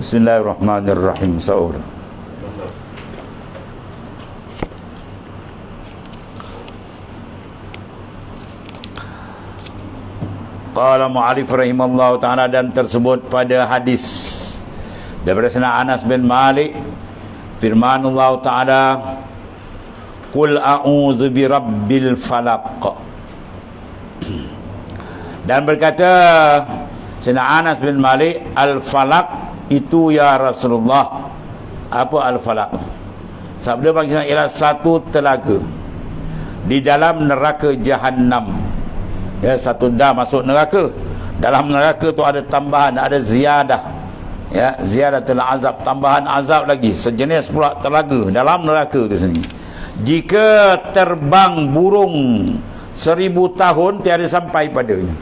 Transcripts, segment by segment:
Bismillahirrahmanirrahim. Sahur. Qala mu'alif rahimallahu ta'ala dan tersebut pada hadis daripada sana Anas bin Malik firmanullah ta'ala Qul a'udzu birabbil falaq dan berkata Sina Anas bin Malik Al-Falaq itu ya Rasulullah. Apa Al-Falaq? Sabda bangsa ialah satu telaga Di dalam neraka Jahannam. Ya satu dah masuk neraka. Dalam neraka tu ada tambahan Ada ziyadah. Ya ziyadah telah azab. Tambahan azab lagi. Sejenis pula telaga Dalam neraka tu sini Jika terbang burung Seribu tahun Tiada sampai padanya.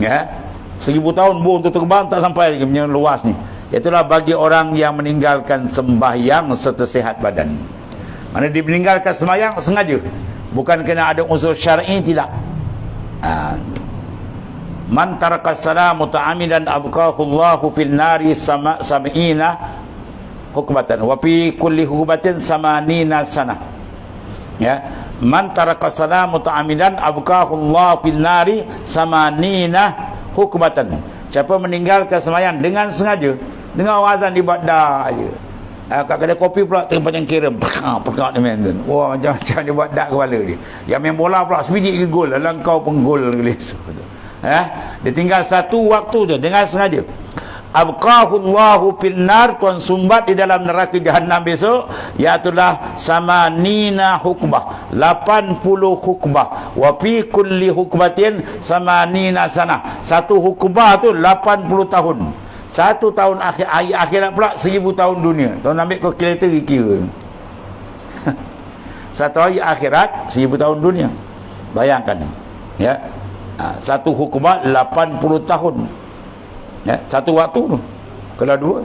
Ya Seribu tahun burung tu terbang tak sampai lagi punya luas ni. Itulah bagi orang yang meninggalkan sembahyang serta sehat badan. Mana dia meninggalkan sembahyang sengaja. Bukan kena ada unsur syar'i tidak. Ha. Man taraka salam muta'amidan abqahu Allahu fil nari sama sab'ina hukbatan wa fi kulli hukbatin samanina sana. Ya. Man taraka salam muta'amidan abqahu Allahu fil nari samanina hukmatan siapa meninggalkan semayang dengan sengaja dengan wazan dibuat dah je. Uh, kat kedai kopi pula terpanjang kira perkak perkak dia main wah macam-macam dia buat dak kepala dia yang main bola pula sebiji ke gol. Dalam kau pun gol eh? dia tinggal satu waktu je dengan sengaja abqahullahu finnar tuan sumbat di dalam neraka jahanam besok iaitulah sama nina hukbah 80 hukbah wa fi kulli hukbatin sama nina sana. Satu hukbah tu 80 tahun. Satu tahun akhir akhirat pula seribu tahun dunia. Tuan ambil kalkulator kira. Satu hari akhirat seribu tahun dunia. Bayangkan ya. Ha, satu hukbah 80 tahun ya, satu waktu tu. Kalau dua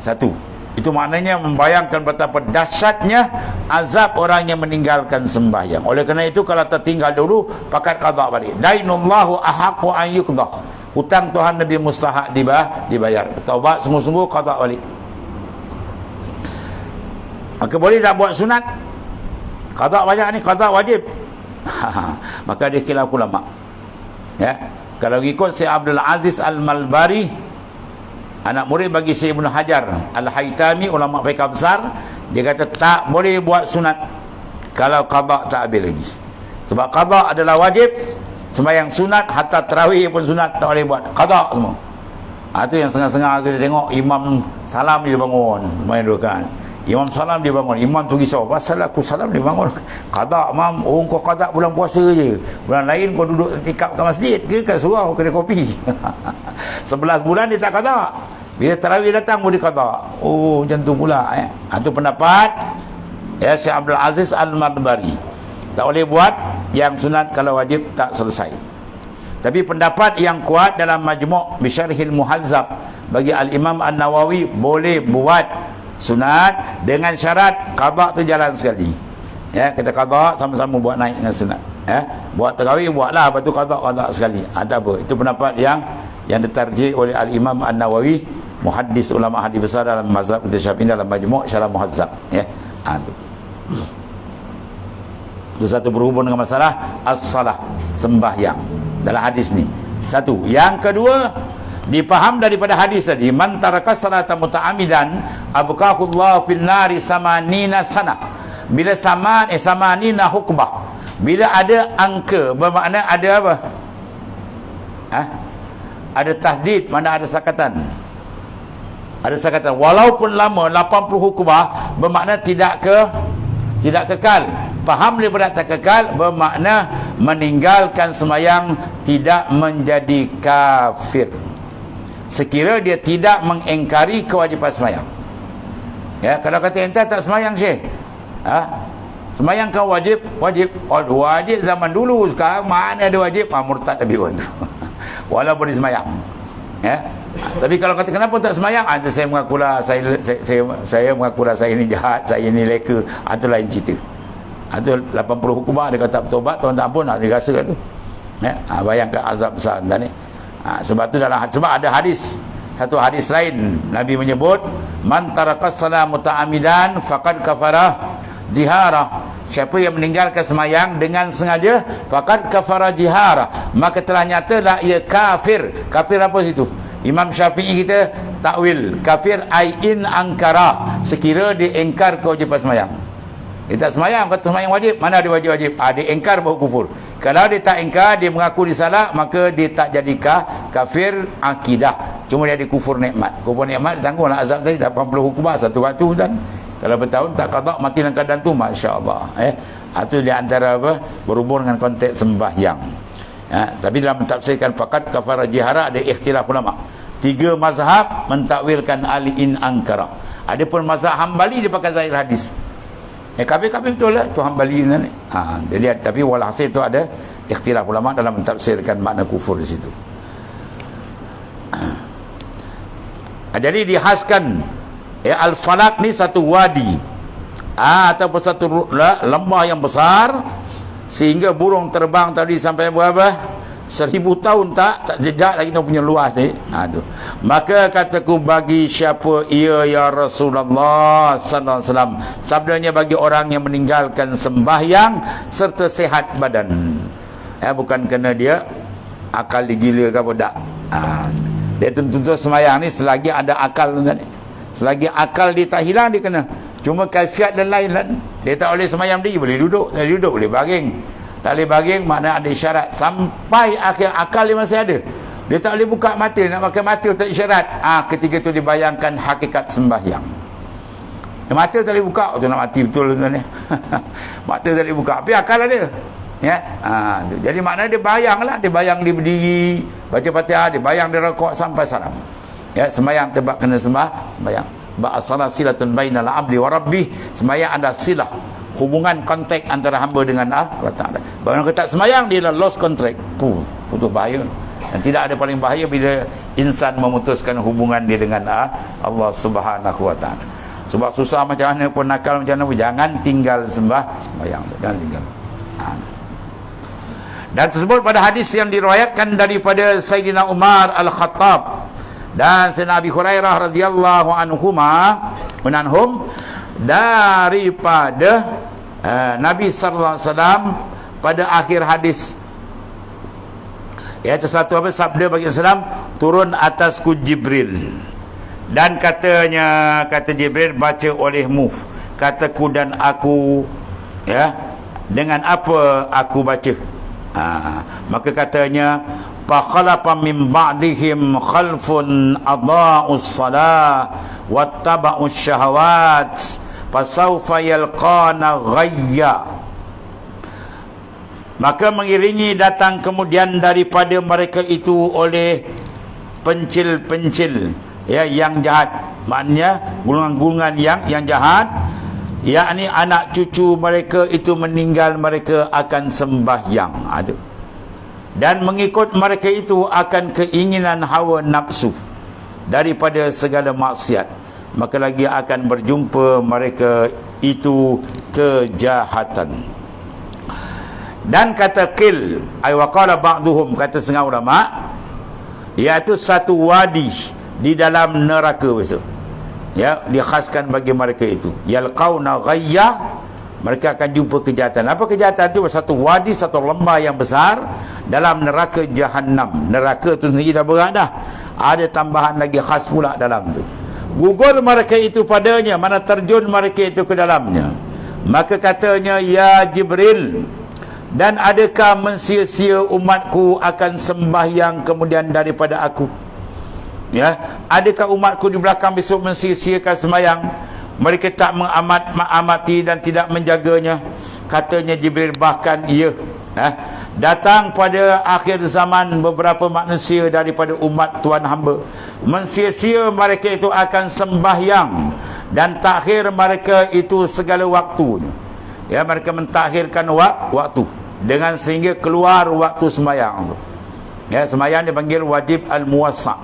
satu. Itu maknanya membayangkan betapa dahsyatnya azab orang yang meninggalkan sembahyang. Oleh kerana itu kalau tertinggal dulu pakat qada balik. Dainullahu ahaqu an yuqda hutang Tuhan Nabi mustahak dibayar. Taubat sungguh-sungguh qada balik. Maka boleh tak buat sunat? Qada banyak ni qada wajib. Maka dia khilaf ulama. Ya kalau ikut Syekh Abdul Aziz Al-Malbari anak murid bagi Syekh Ibn Hajar Al-Haytami ulama fiqh besar dia kata tak boleh buat sunat kalau qada tak habis lagi. Sebab qada adalah wajib sembahyang sunat hatta tarawih pun sunat tak boleh buat qada semua. Ha, itu yang sengah-sengah kita tengok imam salam dia bangun main dua kan Imam salam dia bangun. Imam tu risau. Pasal aku salam dia bangun. Qadak mam Oh kau qadak bulan puasa je. Bulan lain kau duduk tikap ke masjid Ke? Ke surau Kedai kopi. 11 bulan dia tak qadak. Bila tarawih datang boleh qadak. Oh macam tu pula eh. Itu ha, pendapat Ya Syekh Abdul Aziz Al-Madbari Tak boleh buat Yang sunat kalau wajib tak selesai. Tapi pendapat yang kuat dalam majmuk Bisyarhil Muhazzab Bagi Al-Imam An-Nawawi Boleh buat sunat dengan syarat qada tu jalan sekali. Ya kita qada sama-sama buat naik dengan sunat. Ya buat tarawih buatlah lepas tu qada sekali. Ada apa. Itu pendapat yang yang ditarjih oleh al-Imam An-Nawawi muhaddis ulama hadis besar dalam mazhab kita Syafi'i dalam majmu' syarah muhazzab. Ya ha, itu itu satu berhubung dengan masalah as-salah sembahyang. Dalam hadis ni. Satu. Yang kedua dipaham daripada hadis tadi man taraka salata muta'amidan abqahullahu fil nari samanina sana. Bila saman eh samanina hukbah. Bila ada angka bermakna ada apa? Ha? ada tahdid mana ada sakatan? Ada sakatan. Walaupun lama 80 hukbah bermakna tidak ke tidak kekal. Faham daripada tak kekal bermakna meninggalkan semayang tidak menjadi kafir sekira dia tidak mengingkari kewajipan semayang. Ya kalau kata ente tak semayang syekh? Ha? semayang kau wajib wajib. Oh, wajib zaman dulu sekarang mana ada wajib? Ah, murtad lebih tu. Walaupun dia semayang. Ya? Tapi kalau kata kenapa tak semayang? Ah, saya mengakulah saya, saya, saya, saya mengakulah saya ini jahat saya ini leka. Ah, itu lain cerita. Itu 80 hukumah dia kata bertobat tuan tak ampun dia rasa kat tu. Ya? bayangkan azab besar tadi Ha, sebab tu dalam sebab ada hadis satu hadis lain Nabi menyebut man tarakas salat muta'amidan faqad kafarah jihara. Siapa yang meninggalkan semayang dengan sengaja faqad kafara jihara. Maka telah nyata lah ia kafir. Kafir apa situ? Imam Syafi'i kita takwil kafir ai in angkara sekira diingkar kau pas semayang dia tak semayang, kata semayang wajib. Mana dia wajib-wajib? Ah, dia engkar bahawa kufur. Kalau dia tak engkar, dia mengaku disalah, maka dia tak jadi kafir akidah. Cuma dia ada kufur nikmat. Kufur nikmat, tanggunglah azab tadi, 80 hukumah satu waktu kan. Kalau bertahun tak kata mati dalam keadaan tu, Masya Allah. Eh? Itu di antara apa? Berhubung dengan konteks sembahyang. Ya, tapi dalam mentafsirkan fakat kafara jihara ada ikhtilaf ulama. Tiga mazhab mentakwilkan ali in angkara. Ada pun mazhab hambali dia pakai zahir hadis. Eh kafir-kafir betul lah Tuhan Bali ni. Ha, jadi tapi walhasil itu ada ikhtilaf ulama dalam mentafsirkan makna kufur di situ. Ha, jadi dihaskan ya al-falak ni satu wadi. Ha, ataupun satu lembah yang besar sehingga burung terbang tadi sampai berapa? Seribu tahun tak tak jejak lagi kita punya luas ni. Ha, tu. maka kataku bagi siapa ia ya Rasulullah sallallahu alaihi wasallam. Sabdanya bagi orang yang meninggalkan sembahyang serta sehat badan. Eh bukan kena dia akal digila ke apa tak. Ha. dia tentu-tentu sembahyang ni selagi ada akal ni selagi akal dia tak hilang dia kena. Cuma kaifiat dan lain lain dia tak boleh sembahyang dia boleh duduk. Tak duduk boleh baring boleh baring makna ada isyarat. Sampai akhir akal dia masih ada. Dia tak boleh buka mata nak pakai mata tak isyarat. Ah ha, ketika tu dibayangkan hakikat sembahyang. Dia mata tak boleh buka. Tu nak mati betul tuan ni. Mata tak boleh buka. Tapi akal ada. Ya? Ha, jadi makna dia bayanglah dia bayang dia berdiri baca fatihah dia bayang dia rakuk sampai salam. Ya sembahyang tebak kena sembah sembahyang. Ba'asala silatun bainal abdi wa rabbih. Sembahyang ada silah hubungan kontak antara hamba dengan Allah Ta'ala. Bagaimana kita semayang dia adalah lost contract. Puh, putus bahaya. Dan tidak ada paling bahaya bila insan memutuskan hubungan dia dengan Allah Subhanahu Wa Ta'ala. Sebab susah macam mana pun nakal macam mana pun jangan tinggal sembah semayang. Jangan tinggal. Dan tersebut pada hadis yang diriwayatkan daripada Sayyidina Umar Al-Khattab dan Sayyidina Abi Hurairah radhiyallahu anhuma menanhum daripada uh, Nabi sallallahu alaihi wasallam pada akhir hadis iaitu satu apa sabda bagi Islam turun atasku Jibril. Dan katanya kata Jibril baca olehmu. Kataku dan aku ya dengan apa aku baca? Ha, maka katanya fakhalafa min ba'dihim khalfun adaa'us salah wattaba'us syahawat fasawfa yalqana ghayya. Maka mengiringi datang kemudian daripada mereka itu oleh pencil-pencil ya yang jahat. Maknanya gulungan-gulungan yang yang jahat yakni anak cucu mereka itu meninggal mereka akan sembahyang. Ada dan mengikut mereka itu akan keinginan hawa nafsu daripada segala maksiat maka lagi akan berjumpa mereka itu kejahatan. Dan kata kil ay waqala ba'dhum kata setengah ulama iaitu satu wadi di dalam neraka besok ya dikhaskan bagi mereka itu. Yalqauna ghayya mereka akan jumpa kejahatan. Apa kejahatan itu? Satu wadi satu lembah yang besar dalam neraka jahanam neraka tu sendiri dah berat dah. Ada tambahan lagi khas pula dalam tu gugur mereka itu padanya mana terjun mereka itu ke dalamnya. Maka katanya ya Jibril dan adakah mensia-sia umatku akan sembahyang kemudian daripada aku? Ya adakah umatku di belakang besok mensia-siakan sembahyang? Mereka tak mengamat mengamati dan tidak menjaganya. Katanya Jibril bahkan ia eh, datang pada akhir zaman beberapa manusia daripada umat Tuhan hamba. Mensia-sia mereka itu akan sembahyang dan takhir mereka itu segala waktu ya mereka mentakhirkan wak waktu dengan sehingga keluar waktu sembahyang ya sembahyang dipanggil wajib al-muwassa.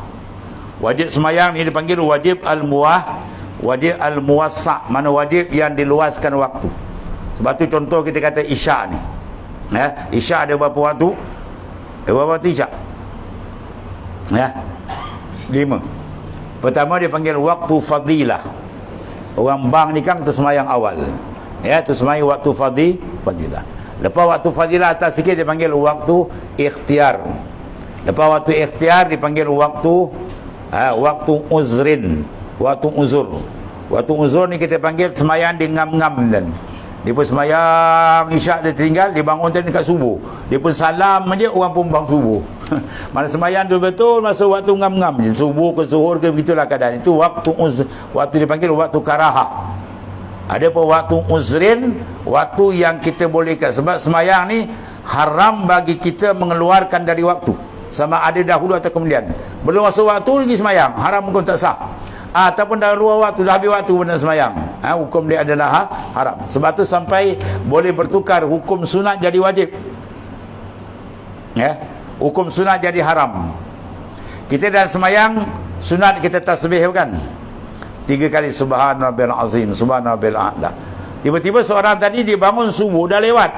Wajib sembahyang ini dipanggil wajib al-muwah wajib al-muwassa. Mana wajib yang diluaskan waktu. Sebab tu contoh kita kata isyak ni ya isyak ada berapa waktu? Ada berapa waktu isyak? Ya lima. Pertama dia panggil waktu fadilah. Orang bang ni kan tu semayang awal. Ya tu semayang waktu fadi fadilah. Lepas waktu fadilah atas sikit dia panggil waktu ikhtiar. Lepas waktu ikhtiar dipanggil waktu ha, waktu uzrin. Waktu uzur. Waktu uzur ni kita panggil semayang di ngam-ngam dan dia pun semayang isyak dia tinggal dia bangun tadi dekat subuh. Dia pun salam aja orang pun bang subuh. Mana semayang tu betul masa waktu ngam-ngam je. Subuh ke zuhur ke begitulah keadaan. Itu waktu waktu dipanggil waktu karaha. Ada pun waktu uzrin waktu yang kita bolehkan. Sebab semayang ni haram bagi kita mengeluarkan dari waktu. Sama ada dahulu atau kemudian. Belum masuk waktu lagi semayang haram pun tak sah ha, ataupun dah luar waktu dah habis waktu benda semayang. Ha, hukum dia adalah ha, haram. Sebab tu sampai boleh bertukar hukum sunat jadi wajib. Ya hukum sunat jadi haram. Kita dalam semayang sunat kita tasbih kan tiga kali subhanallah azim subhanallah a'la. Tiba-tiba seorang tadi dia bangun subuh dah lewat.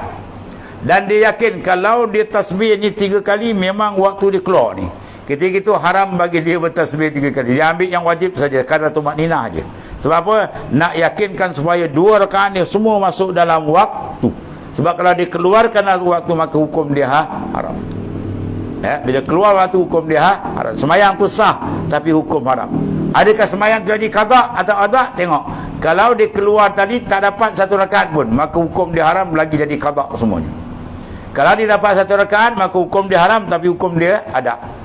Dan dia yakin kalau dia tasbih ni tiga kali memang waktu dia keluar ni Ketika itu haram bagi dia bertasbih tiga kali. Dia ambil yang wajib saja. Kadar tumak ninah saja. Sebab apa? Nak yakinkan supaya dua rekaan dia semua masuk dalam waktu. Sebab kalau dia keluarkan waktu maka hukum dia ha, haram. Ya, bila keluar waktu hukum dia ha, haram. Semayang tu sah tapi hukum haram. Adakah semayang jadi kadak atau adak? Tengok. Kalau dia keluar tadi tak dapat satu rakaat pun maka hukum dia haram lagi jadi kadak semuanya. Kalau dia dapat satu rakaat maka hukum dia haram tapi hukum dia ada.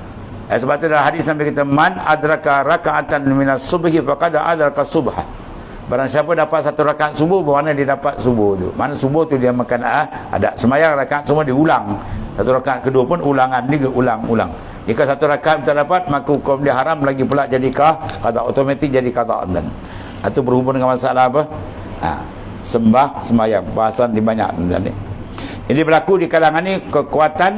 Eh, sebab itu dalam hadis Nabi kita man adraka raka'atan minas subhi faqad adraka subha. Barang siapa dapat satu rakaat subuh bermakna dia dapat subuh tu. Mana subuh tu dia makan ah, ada semayang rakaat semua diulang. Satu rakaat kedua pun ulangan ni ulang-ulang. Jika satu rakaat tak dapat maka hukum dia haram lagi pula jadi kah kata otomatik jadi kata dan. Itu berhubung dengan masalah apa? Ha, sembah semayang bahasan di banyak ni. Ini berlaku di kalangan ni kekuatan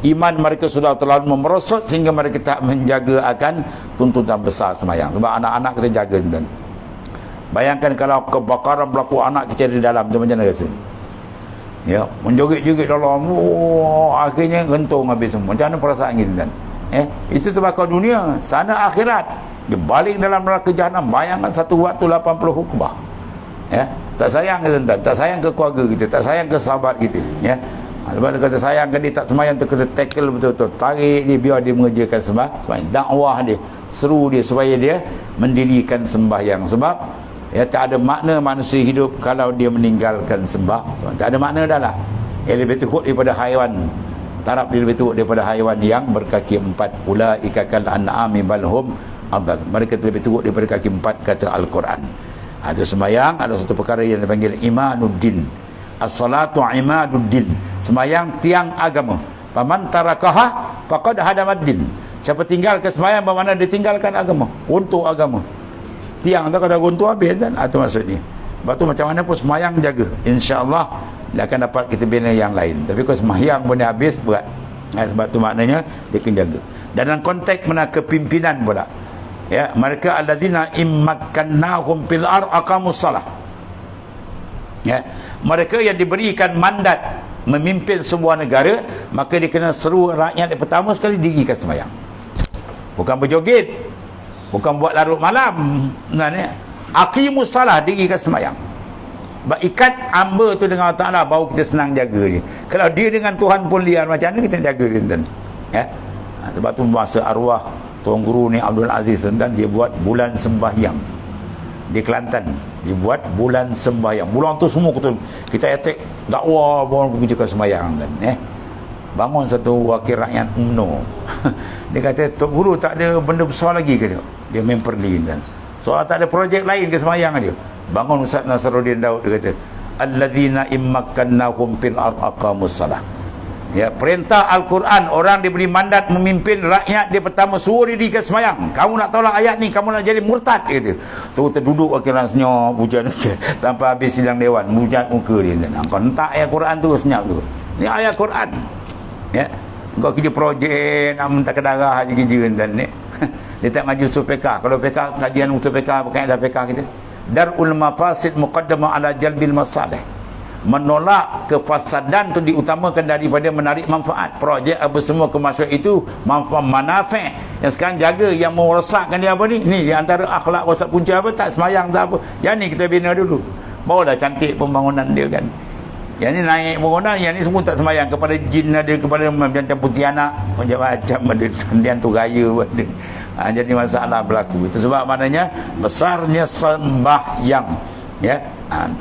iman mereka sudah terlalu memerosot sehingga mereka tak menjaga akan tuntutan besar semayang. Sebab anak-anak kita jaga tuan bayangkan kalau kebakaran berlaku anak kita di dalam macam mana rasa? Ya menjoget-joget dalam oh, akhirnya gentung habis semua. Macam mana perasaan kita tuan eh itu terbakar dunia sana akhirat. Dia balik dalam neraka jahanam bayangkan satu waktu 80 hukbah ya tak sayang ke tuan tak sayang ke keluarga kita tak sayang ke sahabat kita ya Sebab dia kata sayang kan dia tak semayang tu kena tackle betul-betul. Tarik dia biar dia mengerjakan sembah. Sembahyang. Dakwah dia. Seru dia supaya dia mendirikan sembahyang. Sebab ya tak ada makna manusia hidup kalau dia meninggalkan sembah. Sebab tak ada makna dah lah. Dia lebih teruk daripada haiwan. Tarap dia lebih teruk daripada haiwan yang berkaki empat. Ula ikakal an'ami balhum abdal. Mereka lebih teruk daripada kaki empat kata Al-Quran. Ada sembahyang ada satu perkara yang dipanggil imanuddin as-salatu imaduddin. Semayang tiang agama. Paman tarakaha faqad hadamaddin. Siapa tinggal ke semayang bermakna dia tinggalkan agama? Untuk agama. Tiang tu kalau runtuh habis kan? Itu ah, maksudnya sebab tu macam mana pun semayang jaga. insyaAllah dia akan dapat kita bina yang lain. Tapi kalau semayang pun habis berat. Ya, sebab tu maknanya dia kena jaga. Dan dalam konteks mana kepimpinan pula ya mereka alladzina immakkannahum fil ar aqamus salah ya. Mereka yang diberikan mandat memimpin sebuah negara maka dia kena seru rakyat yang pertama sekali dirikan semayang bukan berjoget bukan buat larut malam sebenarnya akimus salah dirikan semayang sebab ikat amba tu dengan Allah Ta'ala baru kita senang jaga dia. Kalau dia dengan Tuhan pun liar macam mana kita jaga dia ya. Ha, sebab tu masa arwah Tuan Guru ni Abdul Aziz tuan dia buat bulan sembahyang. Di Kelantan dibuat bulan sembahyang. Bulan tu semua kita kita attack dakwah pun pergi juga sembahyang kan eh. Bangun satu wakil rakyat UMNO. Dia kata Tok Guru tak ada benda besar lagi ke dia? Dia main kan soal tak ada projek lain ke sembahyang dia? Bangun Ustaz Nasruddin Daud dia kata alladzina immakkannahum fil aqamus salah Ya, perintah Al-Quran orang diberi mandat memimpin rakyat dia pertama suruh diri ke semayang. Kamu nak tolak ayat ni, kamu nak jadi murtad gitu. Tu terduduk akhirnya senyap hujan sampai habis sidang dewan, hujan muka dia. Kau hentak ayat Quran tu senyap tu. Ni ayat Quran. Ya. Kau kerja projek nak minta ke darah je kerja dan ni. Dia tak maju usul PK. Kalau PK kajian usul PK apa kaedah PK kita? Darul mafasid muqaddama ala jalbil masalih menolak kefasadan tu diutamakan daripada menarik manfaat. Projek apa semua kemasyarakat itu manfaat manafik yang sekarang jaga yang merosakkan dia apa ni? Ni di antara akhlak rosak punca apa tak semayang tak apa. Yang ni kita bina dulu. Barulah cantik pembangunan dia kan. Yang ni naik bangunan yang ni semua tak semayang. Kepada jin ada kepada macam putih anak. Macam-macam ada tandian tu raya ada ha, jadi masalah berlaku. Itu sebab maknanya besarnya sembahyang ya. Ha,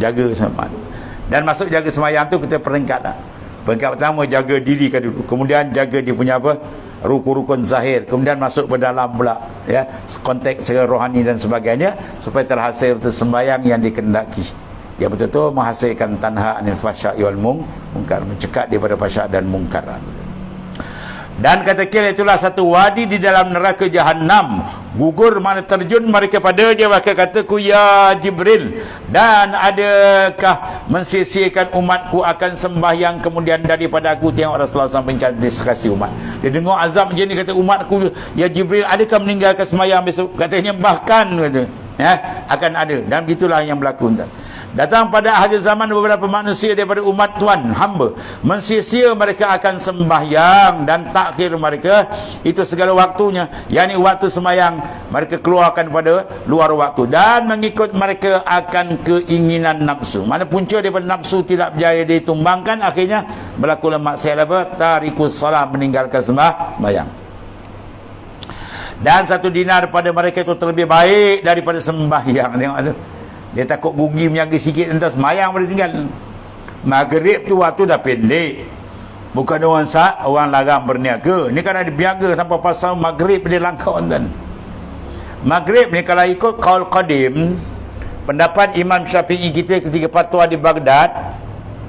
jaga sembahyang dan masuk jaga semayang tu kita peringkat lah. peringkat pertama jaga diri kan dulu. Kemudian jaga dia punya apa? Rukun-rukun zahir. Kemudian masuk ke dalam pula ya konteks secara rohani dan sebagainya supaya terhasil sembahyang yang dikendaki. Yang betul-betul menghasilkan tanha anil fasya' wal mungkar mencekat daripada fasya' dan mungkar dan kata kira itulah satu wadi di dalam neraka jahanam gugur mana terjun mereka pada dia maka kataku ya Jibril dan adakah mensisikan umatku akan sembahyang kemudian daripada aku? Tengok Rasulullah SAW mencari sekasi umat. Dia dengar azab macam ni kata umatku ya Jibril adakah meninggalkan sembahyang besok? Katanya bahkan kata. Ya akan ada. Dan gitulah yang berlaku entah. Datang pada akhir zaman beberapa manusia daripada umat Tuhan, hamba. Mensisia mereka akan sembahyang dan takhir mereka. Itu segala waktunya. Yang ini waktu sembahyang mereka keluarkan pada luar waktu. Dan mengikut mereka akan keinginan nafsu. Mana punca daripada nafsu tidak berjaya ditumbangkan. Akhirnya berlaku maksiat apa? Tarikus salam meninggalkan sembah, sembahyang. Dan satu dinar pada mereka itu terlebih baik daripada sembahyang. Tengok tu. Dia takut rugi menyaga sikit entah semayang pada tinggal. Maghrib tu waktu dah pendek. Bukan orang sat, orang larang berniaga. Ni kan ada biaga tanpa pasal maghrib dia langkau tuan. Maghrib ni kalau ikut kaul qadim, pendapat Imam Syafi'i kita ketika fatwa di Baghdad,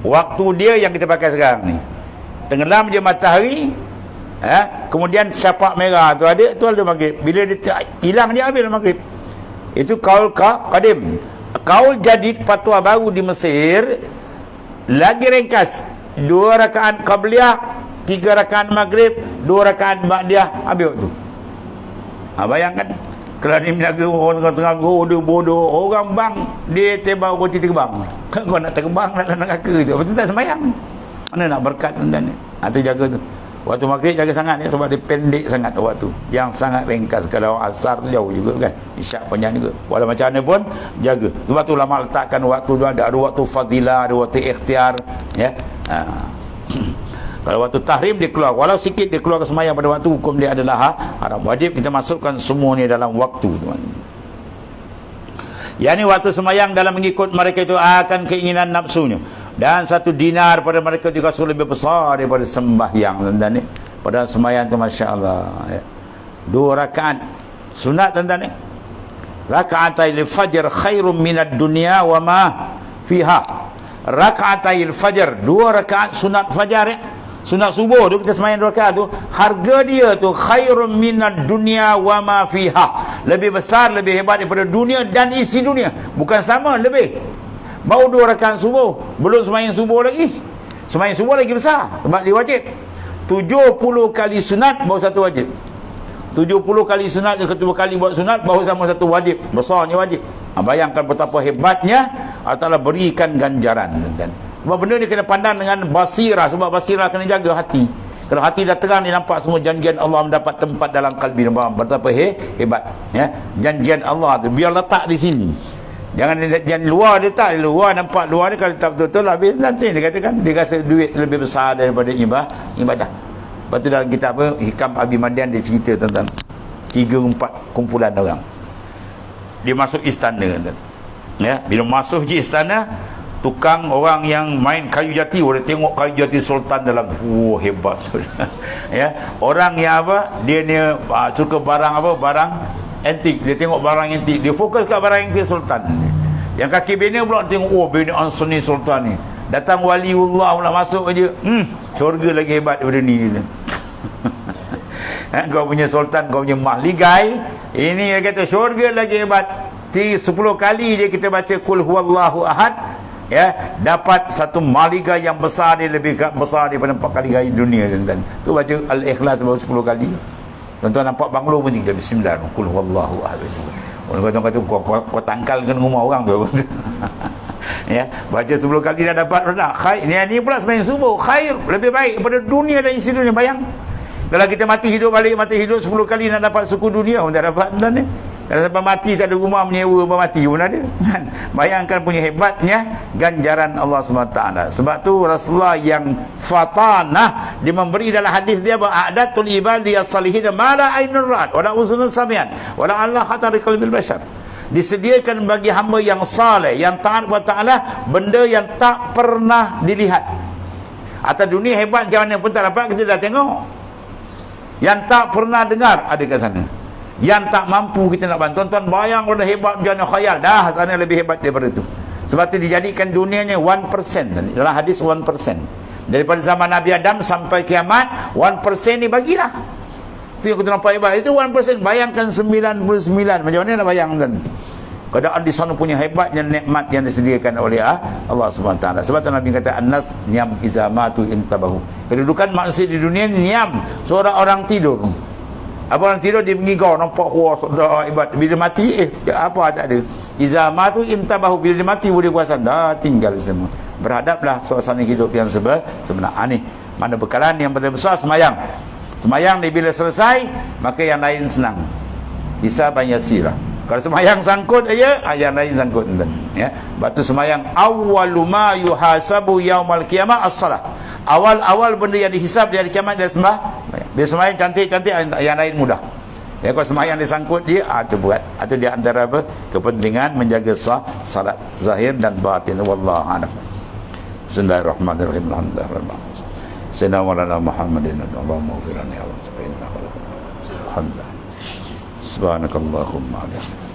waktu dia yang kita pakai sekarang ni. Tenggelam je matahari, eh, kemudian syapak merah tu ada, tu ada maghrib. Bila dia hilang dia ambil maghrib. Itu kaul qadim kaul jadid fatwa baru di Mesir lagi ringkas dua rakaat qabliyah tiga rakaat maghrib dua rakaat ba'diyah habis tu ha, bayangkan kalau ni menaga orang tengah bodoh bodoh orang bang dia tebal roti terbang. Kau nak terbang nak neraka tu. Betul tak semayang mana nak berkat tuan-tuan? Ni ha, tu jaga tu Waktu maghrib jaga sangat ya sebab dia pendek sangat waktu. Yang sangat ringkas kalau asar tu jauh juga kan. Isyak panjang juga. Walau macam mana pun jaga. Sebab tu lama letakkan waktu tu ada ada waktu fadilah, ada waktu ikhtiar ya. Ha. kalau waktu tahrim dia keluar walau sikit dia keluar ke semayang pada waktu hukum dia adalah ha, haram wajib kita masukkan semua ni dalam waktu tuan yang ni waktu semayang dalam mengikut mereka itu akan keinginan nafsunya dan satu dinar pada mereka juga lebih besar daripada sembahyang tuan ni. Pada sembahyang tu masya-Allah ya. dua rakaat sunat tuan ni. Rakaatai fajr khairum minad dunya wa ma fiha. Rakaatai fajr dua rakaat sunat fajar ya. Sunat subuh tu kita sembahyang dua rakaat tu harga dia tu khairum minad dunya wa ma fiha. Lebih besar lebih hebat daripada dunia dan isi dunia. Bukan sama lebih Baru dua rakaat subuh Belum semayang subuh lagi. Semayang subuh lagi besar Sebab dia wajib. 70 kali sunat Baru satu wajib. 70 kali sunat Ketua kali buat sunat Baru sama satu wajib. Besarnya wajib. Ha, Bayangkan betapa hebatnya Allah berikan ganjaran dan Sebab benda ni kena pandang dengan basirah Sebab basirah kena jaga hati. Kalau hati dah terang dia nampak semua janjian Allah mendapat tempat dalam kalbi. Betapa he, hebat ya. Janjian Allah tu biar letak di sini Jangan jangan luar dia tak luar nampak luar ni kalau tak betul-betul habis nanti dia katakan dia rasa duit lebih besar daripada ibadah ibadah. Lepas tu dalam kitab apa Hikam Abi Madian dia cerita tentang tiga empat kumpulan orang. Dia masuk istana tuan. Ya, bila masuk je istana tukang orang yang main kayu jati orang tengok kayu jati sultan dalam oh hebat ya orang yang apa dia ni uh, suka barang apa barang antik dia tengok barang antik. Dia fokus kat barang antik sultan yang kaki bina pula tengok oh bina ansuni sultan ni. Datang wali Allah pula masuk aja hmm syurga lagi hebat daripada ni dia kau punya sultan kau punya mahligai ini dia kata syurga lagi hebat. Ti 10 kali je kita baca kul huwallahu ahad. Ya dapat satu maliga yang besar dia lebih besar daripada empat kali gaya dunia tuan tu baca al-ikhlas baru 10 kali Tuan-tuan nampak banglo pun tinggal bismillah. Qul huwallahu ahad. Orang kata kata kau, kau, kau tangkal dengan rumah orang tu. ya baca 10 kali dah dapat dah khair ni ni pula sembahyang subuh khair lebih baik daripada dunia dan isi dunia bayang kalau kita mati hidup balik mati hidup 10 kali nak dapat suku dunia pun tak dapat tuan ni kalau sampai mati tak ada rumah menyewa sampai mati pun ada. Kan? bayangkan punya hebatnya ganjaran Allah SWT. Sebab tu Rasulullah yang fatanah dia memberi dalam hadis dia bahawa a'datul ibadi as-salihin ma la ainur ra'at wa la uzunun samian wa la Allah khatar qalbil bashar. Disediakan bagi hamba yang saleh yang taat kepada Taala benda yang tak pernah dilihat. Atau dunia hebat macam mana pun tak dapat kita dah tengok. Yang tak pernah dengar ada kat sana yang tak mampu kita nak bantu. Tuan-tuan bayang pada hebat mana khayal dah sana lebih hebat daripada itu sebab itu dijadikan dunianya 1% dalam hadis 1% daripada zaman Nabi Adam sampai kiamat 1% ni bagilah. Itu yang kita nampak hebat. Itu 1% bayangkan 99 macam mana nak bayangkan keadaan di sana punya hebatnya nikmat yang disediakan oleh ah, Allah taala. Sebab tu Nabi kata annas niam izamatu intabahu. Kedudukan manusia di dunia ni niam seorang orang tidur. Apa orang tidur dia mengigau nampak wah dah hebat bila mati eh apa tak ada. Izamatu intabahu bila dia mati boleh kuasa dah tinggal semua. Berhadaplah suasana hidup yang sebe sebenar. Ha, ni mana bekalan yang paling besar semayang. Semayang ni bila selesai maka yang lain senang. Bisa banyak sirah. Kalau semayang sangkut aja, ah, yang lain sangkut enten. Ya. Batu semayang awwalu ma yuhasabu yaumal qiyamah as-salah. Awal-awal benda yang dihisap di hari kiamat dia sembah. Dia semayang cantik-cantik yang lain mudah. Ya kalau semayang disangkut dia ah tu buat. Atau dia antara apa? Kepentingan menjaga sah salat zahir dan batin wallahu a'lam. Bismillahirrahmanirrahim. Alhamdulillah. Sayyidina Muhammadin Allahumma ghfirna ya subhanahu Alhamdulillah. Subhanakallahumma Bismillah.